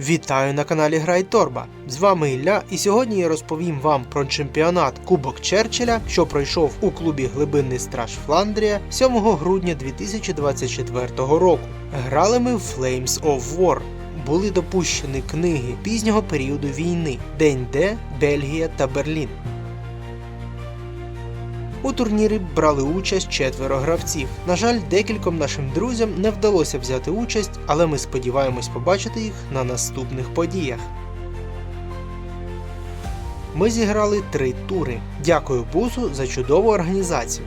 Вітаю на каналі Грай Торба. З вами Ілля, і сьогодні я розповім вам про чемпіонат Кубок Черчилля, що пройшов у клубі Глибинний Страж Фландрія 7 грудня 2024 року. Грали ми в Flames of War. Були допущені книги пізнього періоду війни День Д, Бельгія та Берлін. У турнірі брали участь четверо гравців. На жаль, декільком нашим друзям не вдалося взяти участь, але ми сподіваємось побачити їх на наступних подіях. Ми зіграли три тури. Дякую Бусу за чудову організацію.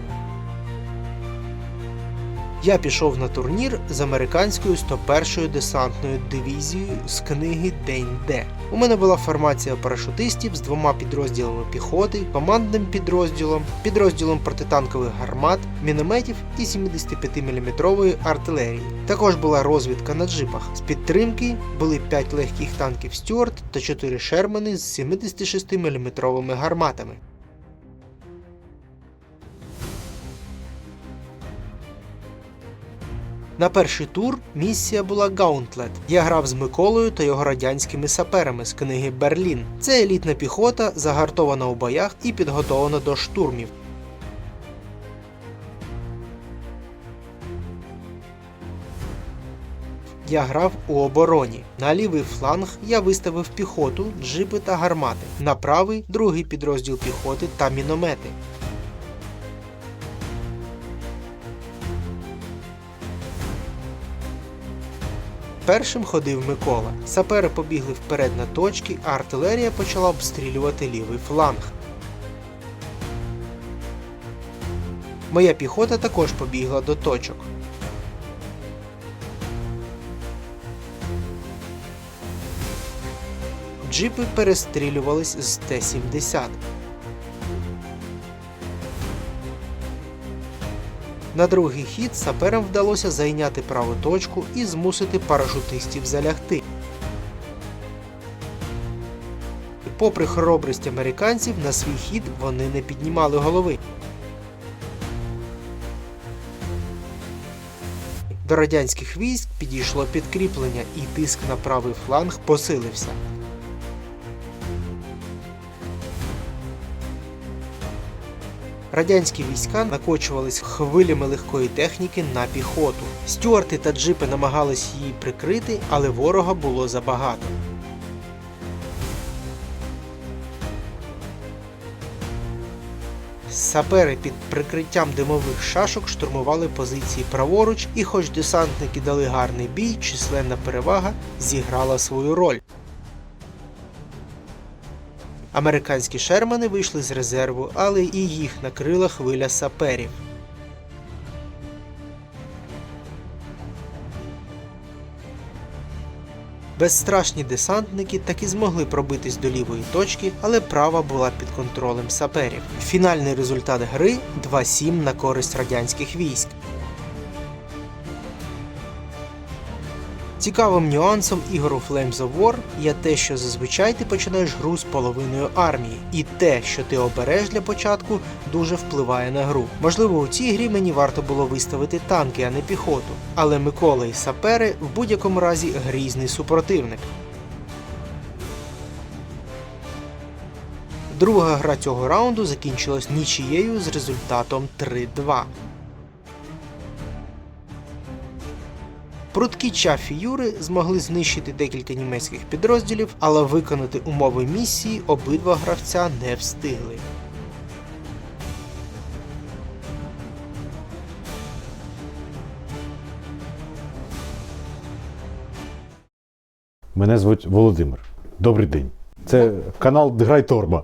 Я пішов на турнір з американською 101-ю десантною дивізією з книги День Д. У мене була формація парашутистів з двома підрозділами піхоти, командним підрозділом, підрозділом протитанкових гармат, мінометів і 75-мм артилерії. Також була розвідка на джипах. З підтримки були 5 легких танків Стюарт та 4 Шермани з 76-мм гарматами. На перший тур місія була Гаунтлет. Я грав з Миколою та його радянськими саперами з книги Берлін. Це елітна піхота, загартована у боях і підготовлена до штурмів. Я грав у обороні. На лівий фланг я виставив піхоту, джипи та гармати. На правий другий підрозділ піхоти та міномети. Першим ходив Микола. Сапери побігли вперед на точки, а артилерія почала обстрілювати лівий фланг. Моя піхота також побігла до точок. Джипи перестрілювались з Т-70. На другий хід саперам вдалося зайняти праву точку і змусити парашутистів залягти. Попри хоробрість американців, на свій хід вони не піднімали голови. До радянських військ підійшло підкріплення, і тиск на правий фланг посилився. Радянські війська накочувались хвилями легкої техніки на піхоту. Стюарти та джипи намагались її прикрити, але ворога було забагато. Сапери під прикриттям димових шашок штурмували позиції праворуч, і хоч десантники дали гарний бій, численна перевага зіграла свою роль. Американські шермани вийшли з резерву, але і їх накрила хвиля саперів. Безстрашні десантники таки змогли пробитись до лівої точки, але права була під контролем саперів. Фінальний результат гри 2-7 на користь радянських військ. Цікавим нюансом ігор у Flames of War є те, що зазвичай ти починаєш гру з половиною армії, і те, що ти обереш для початку, дуже впливає на гру. Можливо, у цій грі мені варто було виставити танки, а не піхоту, але Микола і сапери в будь-якому разі грізний супротивник. Друга гра цього раунду закінчилась нічією з результатом 3-2. Прудкі чафі Юри змогли знищити декілька німецьких підрозділів, але виконати умови місії обидва гравця не встигли. Мене звуть Володимир. Добрий день. Це канал Грай Торба.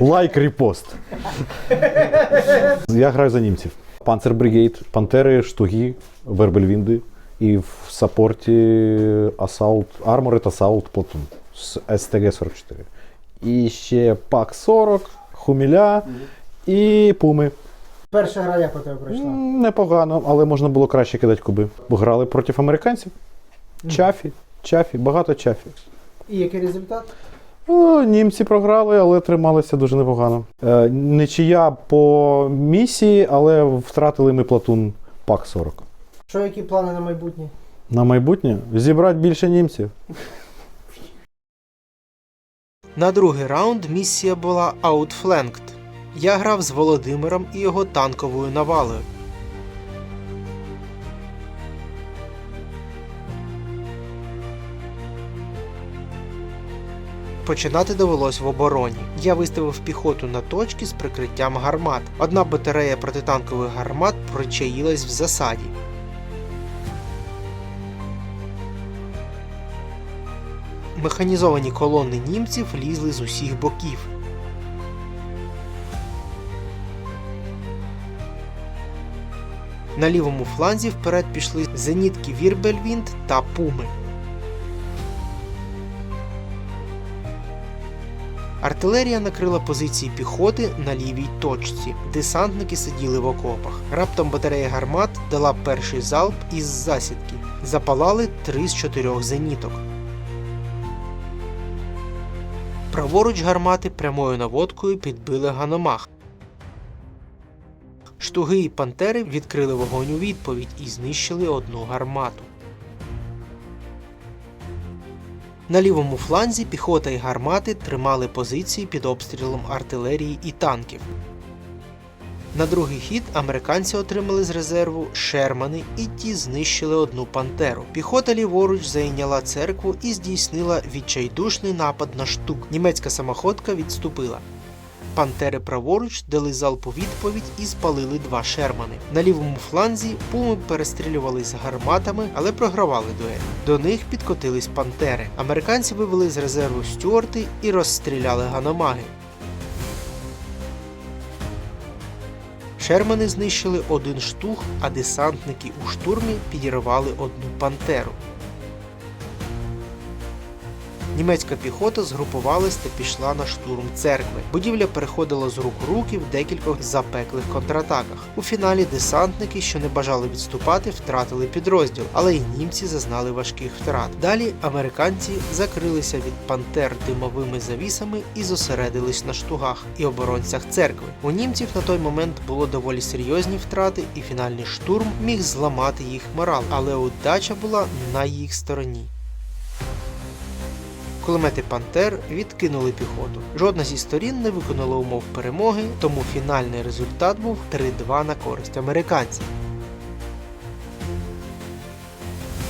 Лайк, репост. Я граю за німців. Панцербригейд, Пантери, Штуги, Вербельвінди. І в саппорті Assault, Armored Assault Platoon з STG-44. І ще ПАК 40, Хуміля і Пуми. Перша гра як у тебе пройшла? Непогано, але можна було краще кидати куби. Грали проти американців. Чафі, чафі, багато чафі. І який результат? О, німці програли, але трималися дуже непогано. Е, нічия по місії, але втратили ми платун ПАК 40. Що які плани на майбутнє? На майбутнє зібрати більше німців. На другий раунд місія була Outflanked. Я грав з Володимиром і його танковою навалою. Починати довелось в обороні. Я виставив піхоту на точки з прикриттям гармат. Одна батарея протитанкових гармат причаїлась в засаді. Механізовані колони німців лізли з усіх боків. На лівому фланзі вперед пішли зенітки Вірбельвінд та Пуми. Артилерія накрила позиції піхоти на лівій точці. Десантники сиділи в окопах. Раптом батарея гармат дала перший залп із засідки. Запалали три з чотирьох зеніток. Праворуч гармати прямою наводкою підбили ганомах. Штуги і пантери відкрили вогонь у відповідь і знищили одну гармату. На лівому фланзі піхота і гармати тримали позиції під обстрілом артилерії і танків. На другий хід американці отримали з резерву Шермани і ті знищили одну пантеру. Піхота ліворуч зайняла церкву і здійснила відчайдушний напад на штук. Німецька самоходка відступила. Пантери праворуч дали залп у відповідь і спалили два шермани. На лівому фланзі пуми перестрілювались гарматами, але програвали дуель. До них підкотились пантери. Американці вивели з резерву стюарти і розстріляли ганомаги. Шермани знищили один штух, а десантники у штурмі підірвали одну пантеру. Німецька піхота згрупувалась та пішла на штурм церкви. Будівля переходила з рук руки в декількох запеклих контратаках. У фіналі десантники, що не бажали відступати, втратили підрозділ, але й німці зазнали важких втрат. Далі американці закрилися від пантер димовими завісами і зосередились на штугах і оборонцях церкви. У німців на той момент було доволі серйозні втрати, і фінальний штурм міг зламати їх морал, але удача була на їх стороні. Кулемети Пантер відкинули піхоту. Жодна зі сторін не виконала умов перемоги, тому фінальний результат був 3-2 на користь американців.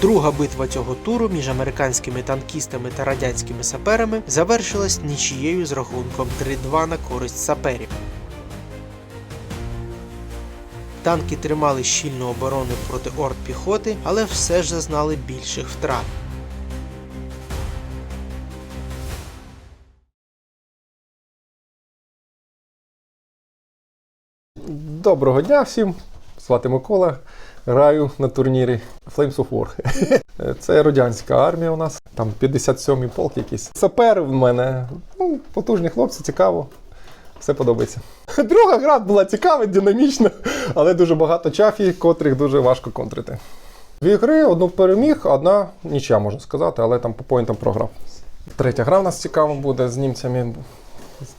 Друга битва цього туру між американськими танкістами та радянськими саперами завершилась нічією з рахунком 3-2 на користь саперів. Танки тримали щільну оборону проти орд піхоти, але все ж зазнали більших втрат. Доброго дня всім! Звати Микола. Граю на турнірі Flames of War. Це радянська армія у нас, там 57-й полк якийсь. Сапер в мене. Ну, потужні хлопці, цікаво. Все подобається. Друга гра була цікава, динамічна, але дуже багато чафі, котрих дуже важко контрити. Дві гри, одну переміг, одна нічия, можна сказати, але там по поінтам програв. Третя гра в нас цікава буде з німцями.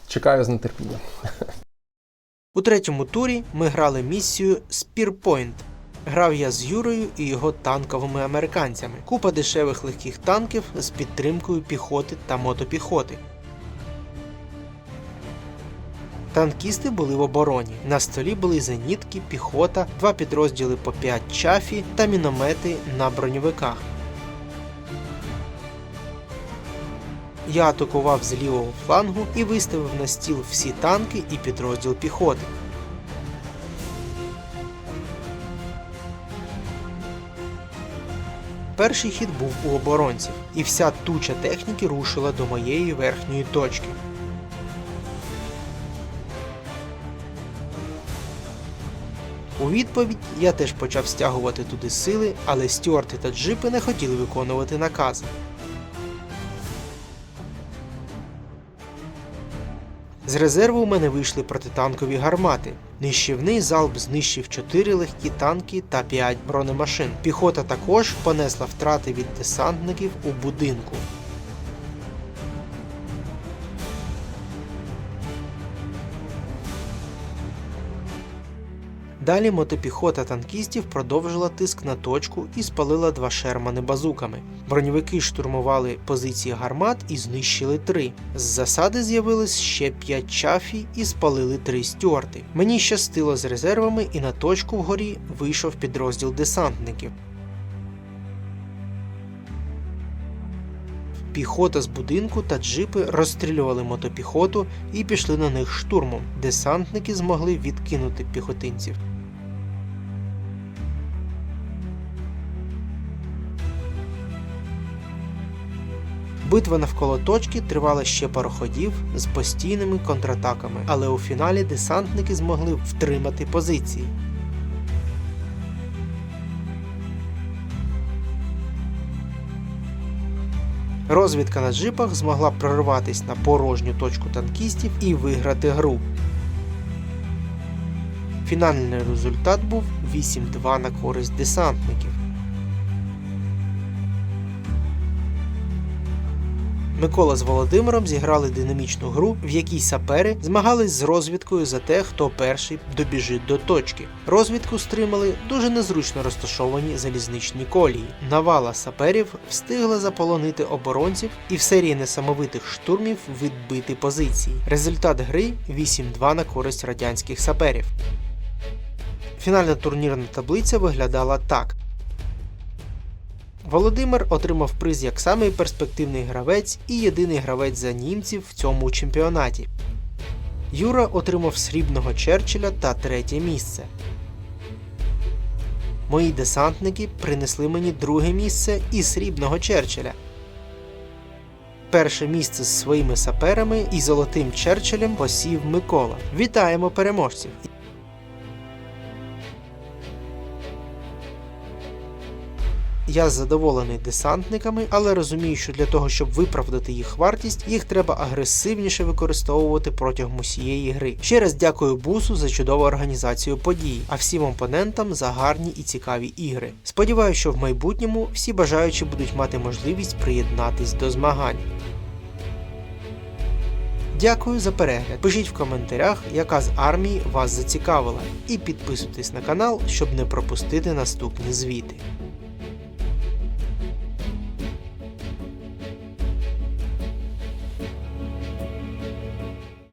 Чекаю з нетерпінням. У третьому турі ми грали місію Spearpoint. Грав я з Юрою і його танковими американцями. Купа дешевих легких танків з підтримкою піхоти та мотопіхоти. Танкісти були в обороні. На столі були зенітки, піхота, два підрозділи по 5 чафі та міномети на броньовиках. Я атакував з лівого флангу і виставив на стіл всі танки і підрозділ піхоти. Перший хід був у оборонців, і вся туча техніки рушила до моєї верхньої точки. У відповідь я теж почав стягувати туди сили, але стюарти та джипи не хотіли виконувати накази. З резерву у мене вийшли протитанкові гармати. Нищівний залп знищив 4 легкі танки та 5 бронемашин. Піхота також понесла втрати від десантників у будинку. Далі мотопіхота танкістів продовжила тиск на точку і спалила два шермани базуками. Броньовики штурмували позиції гармат і знищили три. З засади з'явились ще п'ять чафі і спалили три стюарти. Мені щастило з резервами, і на точку вгорі вийшов підрозділ десантників. Піхота з будинку та джипи розстрілювали мотопіхоту і пішли на них штурмом. Десантники змогли відкинути піхотинців. Битва навколо точки тривала ще пару ходів з постійними контратаками, але у фіналі десантники змогли втримати позиції. Розвідка на джипах змогла прорватися на порожню точку танкістів і виграти гру. Фінальний результат був 8-2 на користь десантників. Микола з Володимиром зіграли динамічну гру, в якій сапери змагались з розвідкою за те, хто перший добіжить до точки. Розвідку стримали дуже незручно розташовані залізничні колії. Навала саперів встигла заполонити оборонців і в серії несамовитих штурмів відбити позиції. Результат гри 8-2 на користь радянських саперів. Фінальна турнірна таблиця виглядала так. Володимир отримав приз як самий перспективний гравець і єдиний гравець за німців в цьому чемпіонаті. Юра отримав срібного Черчилля та третє місце. Мої десантники принесли мені друге місце і срібного Черчилля. Перше місце з своїми саперами і золотим Черчиллем посів Микола. Вітаємо переможців! Я задоволений десантниками, але розумію, що для того, щоб виправдати їх вартість, їх треба агресивніше використовувати протягом усієї гри. Ще раз дякую бусу за чудову організацію подій, а всім опонентам за гарні і цікаві ігри. Сподіваюся, що в майбутньому всі бажаючі будуть мати можливість приєднатись до змагань. Дякую за перегляд. Пишіть в коментарях, яка з армії вас зацікавила, і підписуйтесь на канал, щоб не пропустити наступні звіти.